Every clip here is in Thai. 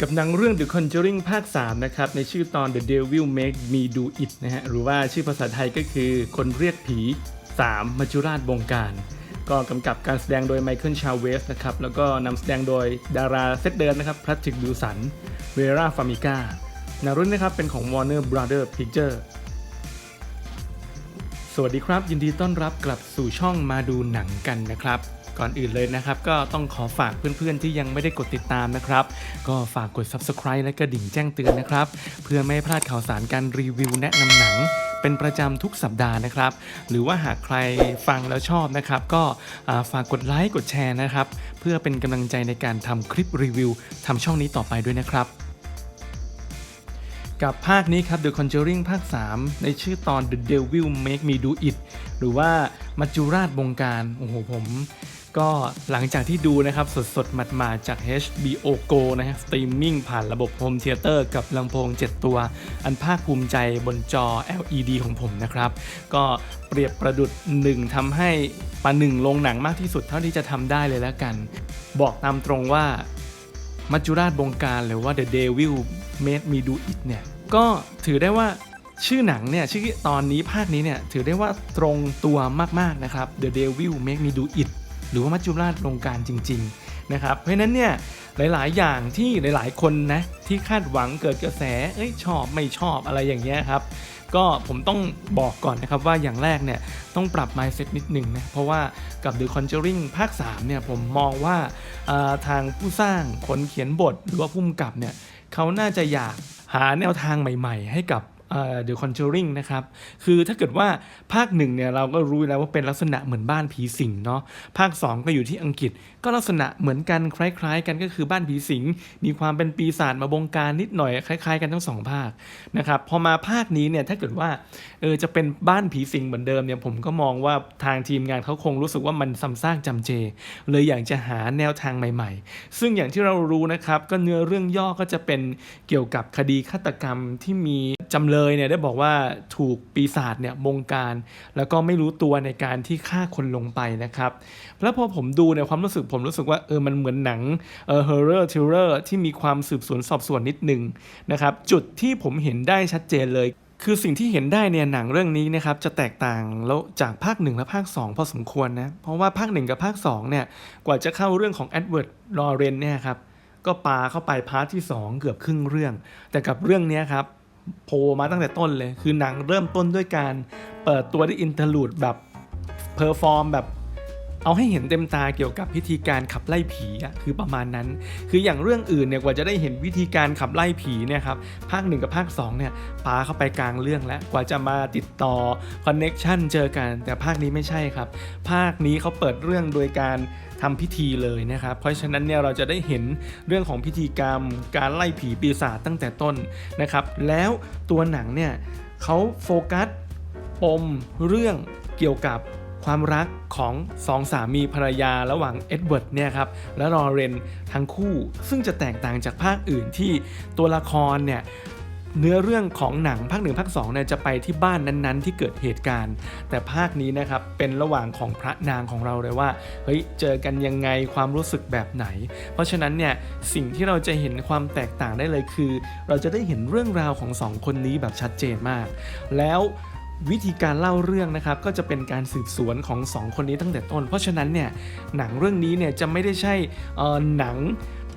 กับหนังเรื่อง The Conjuring ภาค 3 นะครับ ในชื่อตอน The Devil Make Me Do It นะฮะ หรือว่าชื่อภาษาไทยก็คือคนเรียกผี 3 มัจจุราชบงการ ก็กำกับการแสดงโดยไมเคิลชาเวสนะครับ แล้วก็นำแสดงโดยดาราเซตเดิมนะครับพ a ทริกบิวสัน เวราฟามิก้าหนังรื่องนะครับเป็นของ Warner Brother Picture สวัสดีครับ ยินดีต้อนรับกลับสู่ช่องมาดูหนังกันนะครับ ก่อนอื่นเลยนะครับ ก็ต้องขอฝากเพื่อนๆที่ยังไม่ได้กดติดตามนะครับ ก็ฝากกด Subscribe และกระดิ่งแจ้งเตือนนะครับ เพื่อไม่ให้พลาดข่าวสารการรีวิวแนะนำหนังเป็นประจำทุกสัปดาห์นะครับ หรือว่าหากใครฟังแล้วชอบนะครับ ก็ฝากกดไลค์กดแชร์นะครับ เพื่อเป็นกำลังใจในการทำคลิปรีวิวทำช่องนี้ต่อไปด้วยนะครับกับภาคนี้ครับ The Conjuring ภาค 3 ในชื่อตอน The Devil Make Me Do It หรือว่ามัจจุราชบงการ โอ้โหผม ก็หลังจากที่ดูนะครับสดๆ หมาดๆ จาก HBO Go นะฮะสตรีมมิ่งผ่านระบบ Home Theater กับลำโพง 7 ตัว อันภาคภูมิใจบนจอ LED ของผมนะครับ ก็เปรียบประดุดหนึ่งทำให้ปะหนึ่งลงหนังมากที่สุดเท่าที่จะทำได้เลยแล้วกัน บอกตามตรงว่ามัจจุราชบงการหรือว่า The Devil Made Me Do It เนี่ย ก็ถือได้ว่าชื่อหนังเนี่ยชื่อตอนนี้ภาคนี้เนี่ยถือได้ว่าตรงตัวมากๆนะครับ The Devil Make Me Do It หรือว่ามัจจุราชบงการจริง ๆ นะครับ เพราะนั้นเนี่ยหลาย ๆ อย่างที่หลาย ๆ คนนะที่คาดหวังเกิดกระแสเอ้ยชอบไม่ชอบอะไรอย่างเงี้ยครับก็ผมต้องบอกก่อนนะครับว่าอย่างแรกเนี่ยต้องปรับ mindset นิดหนึ่งนะเพราะว่ากับ The Conjuring ภาค 3 เนี่ยผมมองว่าอ่าทางผู้สร้างคนเขียนบทหรือว่าผู้กำกับเนี่ยเขาน่าจะอยากหาแนวทางใหม่ ๆ ให้กับ เอ่อ The Conjuring นะครับ คือถ้าเกิดว่าภาคหนึ่งเนี่ยเราก็รู้แล้วว่าเป็นลักษณะเหมือนบ้านผีสิงเนาะ ภาค 2 ก็อยู่ที่อังกฤษ ก็ลักษณะเหมือนกันคล้ายๆ กันก็คือบ้านผีสิง มีความเป็นปีศาจมาบงการนิดหน่อยคล้ายๆ กันทั้งสองภาคนะครับ พอมาภาคนี้เนี่ยถ้าเกิดว่าเออจะเป็นบ้านผีสิงเหมือนเดิมเนี่ยผมก็มองว่าทางทีมงานเขาคงรู้สึกว่ามันซ้ำซากจำเจ เลยอยากจะหาแนวทางใหม่ๆ ซึ่งอย่างที่เรารู้นะครับก็เนื้อเรื่องย่อก็จะเป็นเกี่ยวกับคดีฆาตกรรมที่มี จำเลยเนี่ยได้บอกว่าถูกปีศาจเนี่ยบงการ แล้วก็ไม่รู้ตัวในการที่ฆ่าคนลงไปนะครับแล้วพอผมดูในยความรู้สึกผมรู้สึกว่าเออมันเหมือนหนังเออ horror thriller ที่มีความสืบสวนสอบสวนนิดนึงนะครับจุดที่ผมเห็นได้ชัดเจนเลยคือสิ่งที่เห็นได้เนี่ยหนังเรื่องนี้นะครับจะแตกต่างแล้วจากภาค 1 และภาค 2 พอสมควรนะเพราะว่าภาค 1 กับภาค2เนี่ยกว่าจะเข้าเรื่องของ Edward l a w r e n เนี่ยครับก็ปาเข้าไปพาร์ทที่ 2 เกือบครึ่งเรื่อง แต่กับเรื่องเนี้ยครับ โผล่มาตั้งแต่ต้นเลย คือหนังเริ่มต้นด้วยการเปิดตัวด้วยอินเทอร์ลูดแบบเพอร์ฟอร์มแบบ เอาให้เห็นเต็มตาเกี่ยวกับพิธีการขับไล่ผีอะคือประมาณนั้น คืออย่างเรื่องอื่นเนี่ยกว่าจะได้เห็นวิธีการขับไล่ผีเนี่ยครับภาคหนึ่งกับภาคสองเนี่ยปาเข้าไปกลางเรื่องแล้วกว่าจะมาติดต่อคอนเน็กชันเจอกัน แต่ภาคนี้ไม่ใช่ครับ ภาคนี้เขาเปิดเรื่องโดยการทำพิธีเลยนะครับ เพราะฉะนั้นเนี่ยเราจะได้เห็นเรื่องของพิธีกรรม การไล่ผีปีศาจตั้งแต่ต้นนะครับ แล้วตัวหนังเนี่ยเขาโฟกัสปมเรื่องเกี่ยวกับ ความรักของสองสามีภรรยาระหว่างเอ็ดเวิร์ดเนี่ยครับและลอเรนทั้งคู่ ซึ่งจะแตกต่างจากภาคอื่นที่ตัวละครเนี่ยเนื้อเรื่องของหนังภาคหนึ่งภาคสองเนี่ยจะไปที่บ้านนั้นๆ ที่เกิดเหตุการณ์ แต่ภาคนี้นะครับเป็นระหว่างของพระนางของเราเลยว่าเฮ้ยเจอกันยังไงความรู้สึกแบบไหน เพราะฉะนั้นเนี่ยสิ่งที่เราจะเห็นความแตกต่างได้เลยคือ เราจะได้เห็นเรื่องราวของสองคนนี้แบบชัดเจนมาก แล้ว วิธีการเล่าเรื่องนะครับก็จะเป็นการสืบสวนของสองคนนี้ตั้งแต่ต้น เพราะฉะนั้นเนี่ยหนังเรื่องนี้เนี่ยจะไม่ได้ใช่หนัง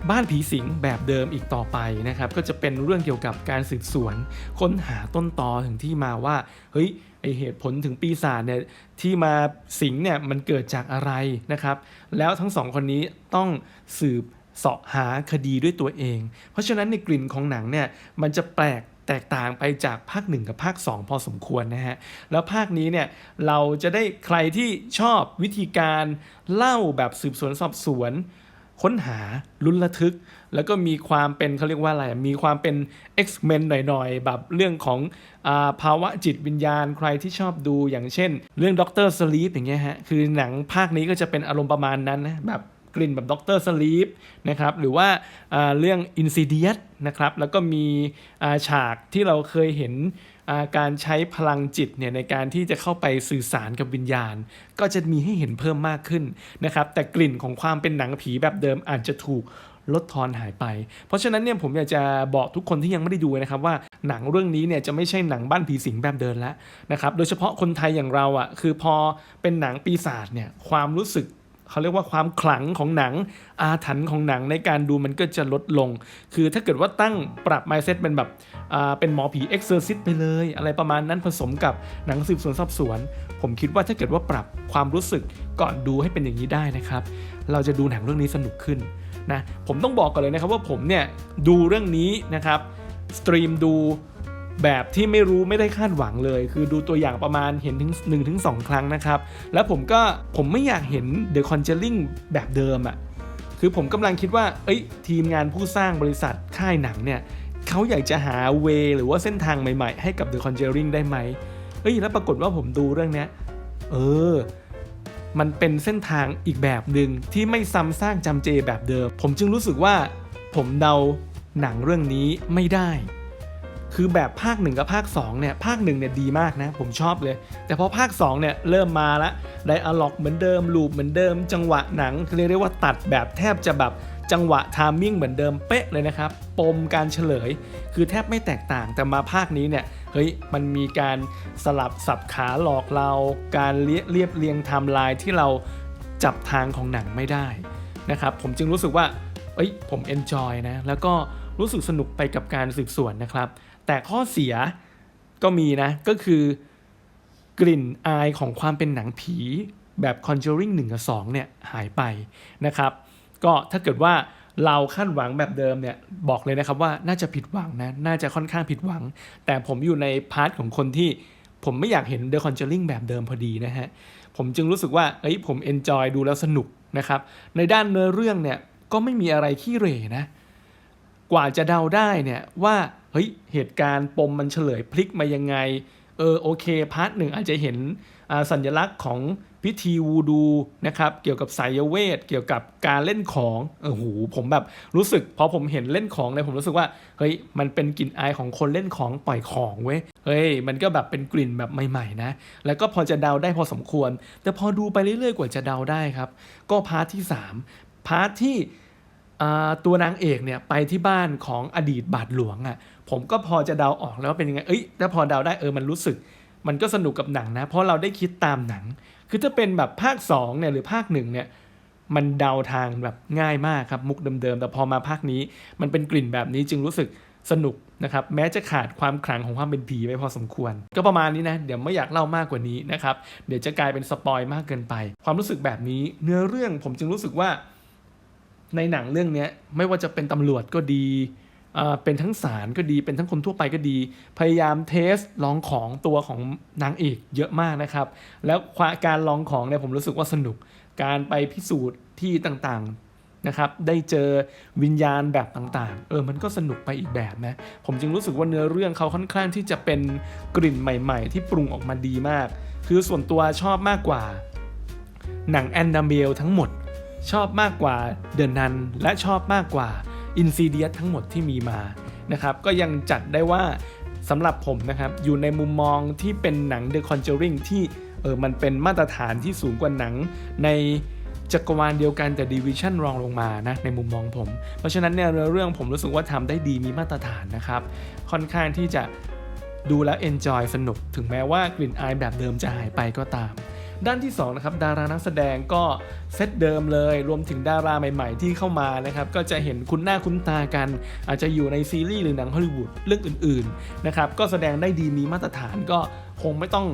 บ้านผีสิงแบบเดิมอีกต่อไปนะครับก็จะเป็นเรื่องเกี่ยวกับการสืบสวนค้นหาต้นตอถึงที่มาว่าเฮ้ยไอเหตุผลถึงปีศาจเนี่ยที่มาสิงเนี่ยมันเกิดจากอะไรนะครับ แล้วทั้งสองคนนี้ต้องสืบเสาะหาคดีด้วยตัวเอง เพราะฉะนั้นในกลิ่นของหนังเนี่ยมันจะแปลก แตกต่างไปจากภาค 1 กับภาค 2 พอสมควรนะฮะ แล้วภาคนี้เนี่ยเราจะได้ใครที่ชอบวิธีการเล่าแบบสืบสวนสอบสวน ค้นหาลุ้นระทึก แล้วก็มีความเป็นเขาเรียกว่าอะไร มีความเป็น X-Men หน่อยๆ แบบเรื่องของอาภาวะจิตวิญญาณใครที่ชอบดูอย่างเช่น เรื่องด็อกเตอร์สลีปอย่างเงี้ยฮะ คือหนังภาคนี้ก็จะเป็นอารมณ์ประมาณนั้นนะแบบ ลิ่นแบบด็อกเตอร์สลีปนะครับหรือว่าเรื่อง Insidious นะครับแล้วก็มีฉากที่เราเคยเห็นการใช้พลังจิตเนี่ยในการที่จะเข้าไปสื่อสารกับวิญญาณ ก็จะมีให้เห็นเพิ่มมากขึ้นนะครับแต่กลิ่นของความเป็นหนังผีแบบเดิมอาจจะถูกลดทอนหายไป เพราะฉะนั้นเนี่ยผมอยากจะบอกทุกคนที่ยังไม่ได้ดูนะครับว่าหนังเรื่องนี้เนี่ยจะไม่ใช่หนังบ้านผีสิงแบบเดินแล้วนะครับ โดยเฉพาะคนไทยอย่างเราอะคือพอเป็นหนังปีศาจเนี่ยความรู้สึก เขาเรียกว่าความขลังของหนัง อาถรรพ์ของหนังในการดูมันก็จะลดลง คือถ้าเกิดว่าตั้งปรับ mindset เป็นแบบเป็นหมอผีเอ็กเซอร์ซิสไปเลย อะไรประมาณนั้นผสมกับหนังสืบสวนสอบสวน ผมคิดว่าถ้าเกิดว่าปรับความรู้สึกก่อนดูให้เป็นอย่างนี้ได้นะครับ เราจะดูหนังเรื่องนี้สนุกขึ้นนะผมต้องบอกก่อนเลยนะครับว่าผมเนี่ยดูเรื่องนี้นะครับสตรีมดู แบบที่ไม่รู้ไม่ได้คาดหวังเลย คือดูตัวอย่างประมาณเห็นถึง1นถึงสครั้งนะครับ แล้วผมก็ผมไม่อยากเห็น The Conjuring แบบเดิมอะ่ะคือผมกำลังคิดว่า เอ้ย ทีมงานผู้สร้างบริษัทค่ายหนังเนี่ยเขาอยากจะหาเวหรือว่าเส้นทางใหม่ๆ ให้กับ The Conjuring ได้ไหมเอ้ย แล้วปรากฏว่าผมดูเรื่องเนี้ย เออ มันเป็นเส้นทางอีกแบบหนึ่งที่ไม่ซ้ำซากจำเจแบบเดิม ผมจึงรู้สึกว่าผมเดาหนังเรื่องนี้ไม่ได้ คือแบบภาคหนึ่งกับภาค2เนี่ยภาคหนึ่งเนี่ยดีมากนะผมชอบเลย แต่พอภาค2เนี่ยเริ่มมาละไดอะล็อกเหมือนเดิมลูปเหมือนเดิม จังหวะหนังเรียกได้ว่าตัดแบบแทบจะแบบจังหวะทามมิ่งเหมือนเดิมเป๊ะเลยนะครับ ปมการเฉลย คือแทบไม่แตกต่างแต่มาภาคนี้เนี่ยเฮ้ยมันมีการสลับสับขาหลอกเรา การเรียเรียบเรียงไทม์ไลน์ที่เราจับทางของหนังไม่ได้นะครับผมจึงรู้สึกว่าเอ้ยผมเอนจอยนะแล้วก็รู้สึกสนุกไปกับการสืบสวนนะครับ แต่ข้อเสียก็มีนะ ก็คือกลิ่นอายของความเป็นหนังผีแบบ Conjuring 1 กับ 2 เนี่ย หายไปนะครับ ก็ถ้าเกิดว่าเราคาดหวังแบบเดิมเนี่ย บอกเลยนะครับว่าน่าจะผิดหวังนะ น่าจะค่อนข้างผิดหวัง แต่ผมอยู่ในพาร์ทของคนที่ผมไม่อยากเห็น The Conjuring แบบเดิมพอดีนะฮะ ผมจึงรู้สึกว่า เอ้ย ผมเอนจอยดูแล้วสนุกนะครับ ในด้านเนื้อเรื่องเนี่ย ก็ไม่มีอะไรขี้เหร่นะ กว่าจะเดาได้เนี่ยว่า เฮ้ยเหตุการณ์ปมมันเฉลยพลิกมายังไง เออโอเคพาร์ทหนึ่งอาจจะเห็นสัญลักษณ์ของพิธีวูดูนะครับเกี่ยวกับสายเวท เกี่ยวกับการเล่นของเออหูผมแบบรู้สึกพอผมเห็นเล่นของเนี่ยผมรู้สึกว่าเฮ้ยมันเป็นกลิ่นอายของคนเล่นของปล่อยของเว้ยเฮ้ยมันก็แบบเป็นกลิ่นแบบใหม่ๆนะแล้วก็พอจะเดาได้พอสมควร แต่พอดูไปเรื่อยๆกว่าจะเดาได้ครับ ก็พาร์ทที่ 3 พาร์ทที่ตัวนางเอกเนี่ยไปที่บ้านของอดีตบาทหลวงอะ่ะ ผมก็พอจะเดาออกแล้วว่าเป็นยังไงเอ้ยแต่พอเดาได้เออมันรู้สึก มันก็สนุกกับหนังนะ เพราะเราได้คิดตามหนัง คือถ้าเป็นแบบภาค2เนี่ยหรือภาคหนึ่งเนี่ยมันเดาทางแบบง่ายมากครับมุกเดิมๆแต่พอมาภาคนี้ มันเป็นกลิ่นแบบนี้จึงรู้สึกสนุกนะครับแม้จะขาดความขลังของความเป็นผีไปพอสมควร ก็ประมาณนี้นะ เดี๋ยวไม่อยากเล่ามากกว่านี้นะครับเดี๋ยวจะกลายเป็นสปอยมากเกินไป ความรู้สึกแบบนี้เนื้อเรื่องผมจึงรู้สึกว่า ในหนังเรื่องนี้ไม่ว่าจะเป็นตำรวจก็ดี เป็นทั้งศาลก็ดีเป็นทั้งคนทั่วไปก็ดี พยายามเทสลองของตัวของนางเอกเยอะมากนะครับ แล้วการลองของเนี่ยผมรู้สึกว่าสนุก การไปพิสูจน์ที่ต่างๆนะครับได้เจอวิญญาณแบบต่างๆ เออมันก็สนุกไปอีกแบบนะผมจึงรู้สึกว่าเนื้อเรื่องเขาค่อนข้างที่จะเป็นกลิ่นใหม่ ๆ ที่ปรุงออกมาดีมาก คือส่วนตัวชอบมากกว่า หนังแอนดาเมลทั้งหมด ชอบมากกว่าเด e n นันและชอบมากกว่า อินซีเดียทั้งหมดที่มีมานะครับก็ยังจัดได้ว่าสำหรับผมนะครับอยู่ในมุมมองที่เป็นหนัง The Conjuring ที่เออมันเป็นมาตรฐานที่สูงกว่าหนังในจักรวาลเดียวกันแต่ดิวิชั่นรองลงมานะในมุมมองผม เพราะฉะนั้นเนี่ยเรื่องผมรู้สึกว่าทำได้ดีมีมาตรฐานนะครับ ค่อนข้างที่จะดูแล้วเอนจอยสนุก ถึงแม้ว่ากลิ่นอายแบบเดิมจะหายไปก็ตาม ด้านที่2นะครับดารานักแสดงก็เซตเดิมเลย รวมถึงดาราใหม่ ๆ ที่เข้ามานะครับก็จะเห็นคุ้นหน้าคุ้นตากัน อาจจะอยู่ในซีรีส์หรือหนังฮอลลีวูดเรื่องอื่นๆนะครับก็แสดงได้ดีมีมาตรฐานก็คงไม่ต้อง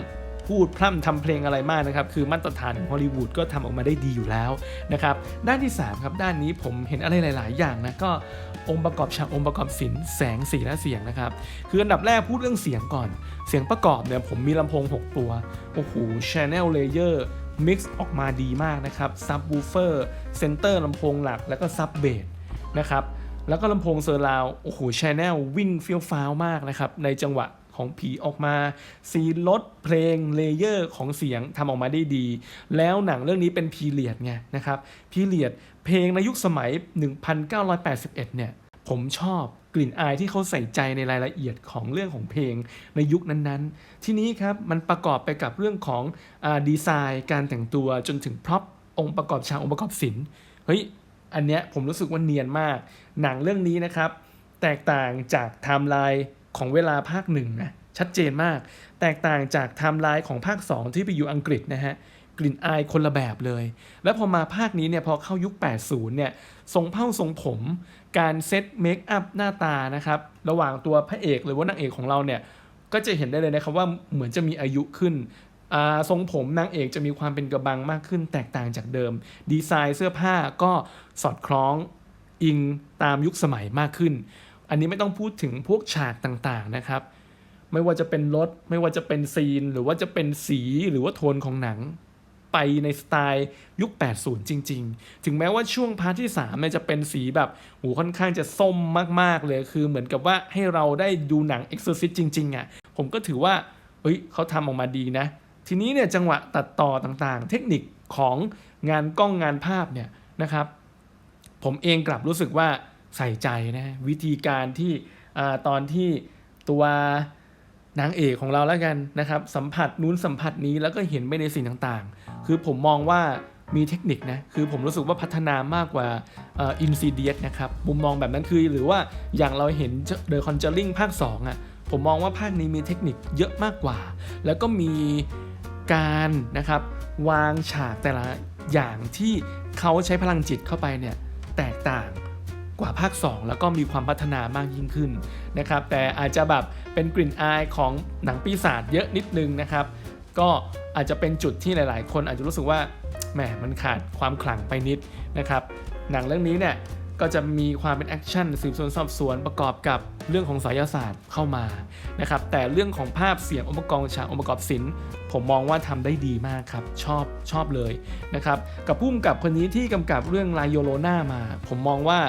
พูดพร่ำทำเพลงอะไรมากนะครับคือมาตรฐานของฮอลลีวูดก็ทำออกมาได้ดีอยู่แล้วนะครับด้านที่ 3 ครับ ด้านนี้ผมเห็นอะไรหลาย ๆ อย่างนะก็องค์ประกอบฉากองค์ประกอบศิลป์แสงสีและเสียงนะครับ คืออันดับแรกพูดเรื่องเสียงก่อน เสียงประกอบเนี่ยผมมีลำโพง 6 ตัว โอ้โห channel layer mix ออกมาดีมากนะครับ subwoofer center ลำโพงหลักแล้วก็ sub bass นะครับแล้วก็ลำโพงเซอร์ราวโอ้โห channel วิ่งเฟี้ยวฟ้าวมากนะครับในจังหวะ ของผีออกมาซีนลดเพลงเลเยอร์ของเสียงทำออกมาได้ดี แล้วหนังเรื่องนี้เป็นพีเรียดไงนะครับพีเรียดเพลงในยุคสมัย 1981 เนี่ยผมชอบกลิ่นอายที่เขาใส่ใจในรายละเอียดของเรื่องของเพลงในยุคนั้นๆ ที่นี้ครับมันประกอบไปกับเรื่องของอดีไซน์ การแต่งตัวจนถึงพร็อพองค์ประกอบฉากองค์ประกอบศิลป์เฮ้ยอันเนี้ยผมรู้สึกว่าเนียนมาก หนังเรื่องนี้นะครับ แตกต่างจากไทม์ไลน์ ของเวลาภาคหนึ่งนะชัดเจนมาก แตกต่างจากไทม์ไลน์ของภาค 2 ที่ไปอยู่อังกฤษนะฮะกลิ่นอายคนละแบบเลย แล้วพอมาภาคนี้เนี่ยพอเข้ายุค 80 เนี่ยทรงเผ้าทรงผม การเซตเมคอัพหน้าตานะครับ ระหว่างตัวพระเอกหรือว่านางเอกของเราเนี่ย ก็จะเห็นได้เลยนะครับว่าเหมือนจะมีอายุขึ้น ทรงผมนางเอกจะมีความเป็นกระบังมากขึ้น แตกต่างจากเดิม ดีไซน์เสื้อผ้าก็สอดคล้องอิงตามยุคสมัยมากขึ้น อันนี้ไม่ต้องพูดถึงพวกฉากต่างๆนะครับ ไม่ว่าจะเป็นรถ ไม่ว่าจะเป็นซีน หรือว่าจะเป็นสีหรือว่าโทนของหนัง ไปในสไตล์ยุค 80 จริง ๆ ถึงแม้ว่าช่วงพาร์ทที่3เนี่ยจะเป็นสีแบบโหค่อนข้างจะส้มมากๆเลย คือเหมือนกับว่าให้เราได้ดูหนัง Exorcist จริง ๆอะ ผมก็ถือว่า เฮ้ยเขาทำออกมาดีนะ ทีนี้เนี่ยจังหวะตัดต่อต่างๆ เทคนิคของงานกล้องงานภาพเนี่ยนะครับ ผมเองกลับรู้สึกว่า ใส่ใจนะวิธีการที่อตอนที่ตัวนางเอกของเราแล้วกันนะครับ สัมผัสนู้นสัมผัสนี้แล้วก็เห็นไปในสิ่งต่างๆ คือผมมองว่ามีเทคนิคนะ คือผมรู้สึกว่าพัฒนามากกว่าอินซีเดียสนะครับ มุมมองแบบนั้นคือหรือว่าอย่างเราเห็น The Conjuring ภาค 2อะผมมองว่าภาคนี้มีเทคนิคเยอะมากกว่า แล้วก็มีการนะครับวางฉากแต่ละอย่างที่เขาใช้พลังจิตเข้าไปเนี่ยแตกต่าง กว่าภาค 2 แล้วก็มีความพัฒนามากยิ่งขึ้นนะครับแต่อาจจะแบบเป็นกลิ่นอายของหนังปีศาจเยอะนิดนึงนะครับก็อาจจะเป็นจุดที่หลาย ๆ คนอาจจะรู้สึกว่าแหมมันขาดความขลังไปนิดนะครับหนังเรื่องนี้เนี่ยก็จะมีความเป็นแอคชั่นสืบสวนสอบสวนประกอบกับเรื่องของไสยศาสตร์เข้ามานะครับแต่เรื่องของภาพเสียงองค์ประกอบฉากองค์ประกอบศิลป์ผมมองว่าทำได้ดีมากครับชอบชอบเลยนะครับกับผู้กำกับคนนี้ที่กำกับเรื่องลายโยโลนามา ผมมองว่า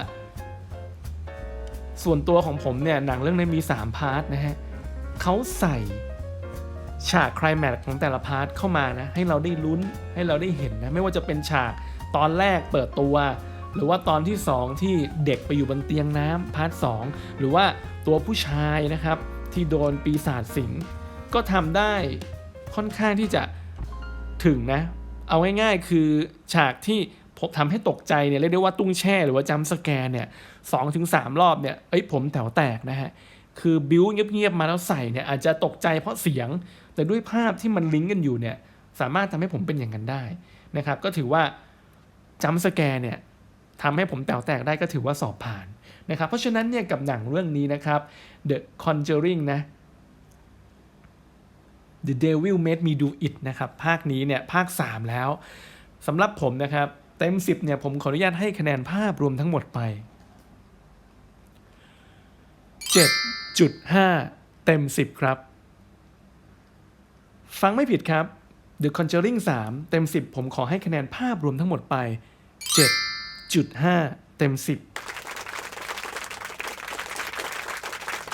ส่วนตัวของผมเนี่ยหนังเรื่องนี้มี 3 พาร์ทนะฮะเขาใส่ฉากไคลแม็กของแต่ละพาร์ทเข้ามานะให้เราได้ลุ้นให้เราได้เห็นนะไม่ว่าจะเป็นฉากตอนแรกเปิดตัว หรือว่าตอนที่ 2 ที่เด็กไปอยู่บนเตียงน้ำพาร์ท2หรือว่าตัวผู้ชายนะครับที่โดนปีศาจสิงก็ทำได้ค่อนข้างที่จะถึงนะ เอาง่ายๆคือฉากที่ ทำให้ตกใจเนี่ยเรียกได้ว่าตุ้งแช่หรือว่าจัมป์สแกรเนี่ยสองถึงสามรอบเนี่ยเอ้ยผมแถวแตกนะฮะคือบิวเงียบๆมาแล้วใส่เนี่ยอาจจะตกใจเพราะเสียง แต่ด้วยภาพที่มันลิงก์กันอยู่เนี่ยสามารถทำให้ผมเป็นอย่างนั้นได้นะครับก็ถือว่าจัมสแกร์เนี่ยทำให้ผมแตวแตกได้ก็ถือว่าสอบผ่านนะครับเพราะฉะนั้นเนี่ยกับหนังเรื่องนี้นะครับ The Conjuring นะ The Devil Made Me Do It นะครับภาคนี้เนี่ยภาค 3 แล้วสำหรับผมนะครับ เต็ม 10เนี่ยผมขออนุญาตให้คะแนนภาพรวมทั้งหมดไป 7.5 เต็ม 10 ครับ ฟังไม่ผิดครับ The Conjuring 3 เต็ม 10 ผมขอให้คะแนนภาพรวมทั้งหมดไป 7.5 เต็ม 10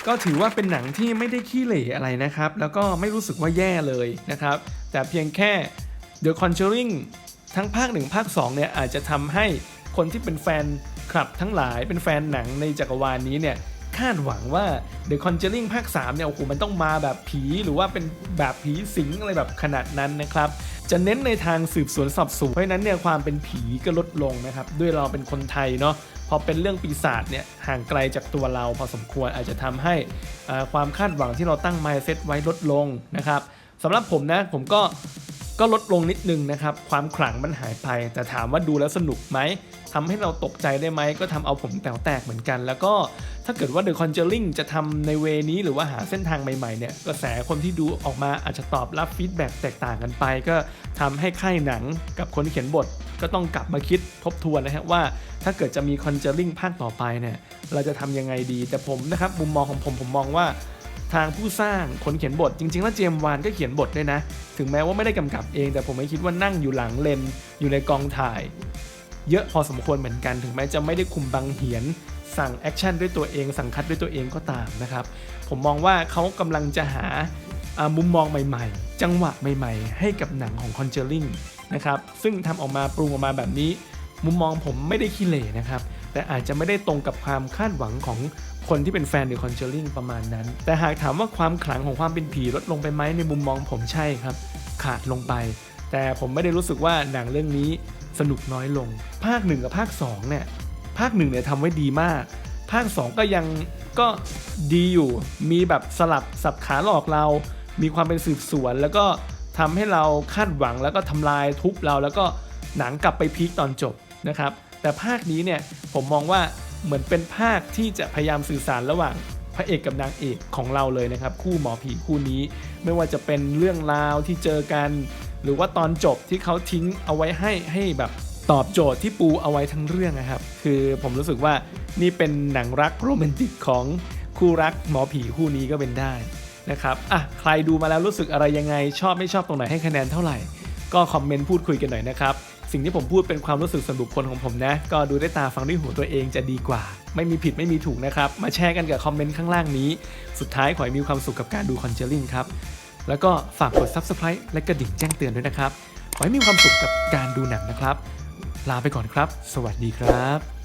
ก็ถือว่าเป็นหนังที่ไม่ได้ขี้เหร่อะไรนะครับ แล้วก็ไม่รู้สึกว่าแย่เลยนะครับ แต่เพียงแค่ The Conjuring ทั้งภาค1ภาค2เนี่ยอาจจะทำให้คนที่เป็นแฟนคลับทั้งหลายเป็นแฟนหนังในจักรวาลนี้เนี่ยคาดหวังว่า The Conjuring ภาค 3 เนี่ยโอ้โหมันต้องมาแบบผีหรือว่าเป็นแบบผีสิงอะไรแบบขนาดนั้นนะครับ จะเน้นในทางสืบสวนสอบสวนเพราะนั้นเนี่ยความเป็นผีก็ลดลงนะครับ ด้วยเราเป็นคนไทยเนาะพอเป็นเรื่องปีศาจเนี่ยห่างไกลจากตัวเราพอสมควรอาจจะทำให้ความคาดหวังที่เราตั้ง mindset ไว้ลดลงนะครับสำหรับผมนะผมก็ ก็ลดลงนิดนึงนะครับ ความขลังมันหายไป แต่ถามว่าดูแล้วสนุกไหมทำให้เราตกใจได้ไหมก็ทำเอาผมแต๋วแตกเหมือนกัน แล้วก็ถ้าเกิดว่า The Conjuring จะทำในเวนี้หรือว่าหาเส้นทางใหม่ๆเนี่ยกระแสคนที่ดูออกมาอาจจะตอบรับฟีดแบ็กแตกต่างกันไป ก็ทำให้ค่ายหนังกับคนที่เขียนบท ก็ต้องกลับมาคิดทบทวนนะฮะว่า ถ้าเกิดจะมี Conjuring ภาคต่อไปเนี่ยเราจะทำยังไงดี แต่ผมนะครับมุมมองของผมผมมองว่า ทางผู้สร้างคนเขียนบทจริงๆ แล้วเจมวานก็เขียนบทด้วยนะ ถึงแม้ว่าไม่ได้กำกับเอง แต่ผมไม่คิดว่านั่งอยู่หลังเลนอยู่ในกองถ่าย เยอะพอสมควรเหมือนกัน ถึงแม้จะไม่ได้คุมบังเหียน สั่งแอคชั่นด้วยตัวเอง สั่งคัดด้วยตัวเองก็ตามนะครับผมมองว่าเขากำลังจะหาอ่ามุมมองใหม่ๆ จังหวะใหม่ๆ ให้กับหนังของ Conjuring นะครับซึ่งทำออกมาปรุงออกมาแบบนี้ มุมมองผมไม่ได้ขี้เหร่นะครับ แต่อาจจะไม่ได้ตรงกับความคาดหวังของคนที่เป็นแฟน The Conjuring ประมาณนั้น แต่หากถามว่าความขลังของความเป็นผีลดลงไปไหมในมุมมองผมใช่ครับ ขาดลงไป แต่ผมไม่ได้รู้สึกว่าหนังเรื่องนี้สนุกน้อยลง ภาคหนึ่งกับภาคสองเนี่ยภาคหนึ่งเนี่ยทำไว้ดีมาก ภาค 2 ก็ยังก็ดีอยู่ มีแบบสลับสับขาหลอกเรา มีความเป็นสืบสวน แล้วก็ทำให้เราคาดหวังแล้วก็ทำลายทุบเราแล้วก็หนังกลับไปพีคตอนจบนะครับ แต่ภาคนี้เนี่ยผมมองว่าเหมือนเป็นภาคที่จะพยายามสื่อสารระหว่างพระเอกกับนางเอกของเราเลยนะครับ คู่หมอผีคู่นี้ ไม่ว่าจะเป็นเรื่องราวที่เจอกัน หรือว่าตอนจบที่เขาทิ้งเอาไว้ให้ให้แบบตอบโจทย์ที่ปูเอาไว้ทั้งเรื่องนะครับ คือผมรู้สึกว่านี่เป็นหนังรักโรแมนติกของคู่รักหมอผีคู่นี้ก็เป็นได้นะครับอะใครดูมาแล้วรู้สึกอะไรยังไง ชอบไม่ชอบตรงไหนให้คะแนนเท่าไหร่ ก็คอมเมนต์พูดคุยกันหน่อยนะครับ สิ่งที่ผมพูดเป็นความรู้สึกส่วนบุคคลของผมนะ ก็ดูได้ตาฟังด้วยหูตัวเองจะดีกว่า ไม่มีผิดไม่มีถูกนะครับ มาแชร์กันกับคอมเมนต์ข้างล่างนี้ สุดท้ายขอให้มีความสุขกับการดูคอนเจอริงครับ แล้วก็ฝากกด Subscribe และกระดิ่งแจ้งเตือนด้วยนะครับ ขอให้มีความสุขกับการดูหนังนะครับ ลาไปก่อนครับ สวัสดีครับ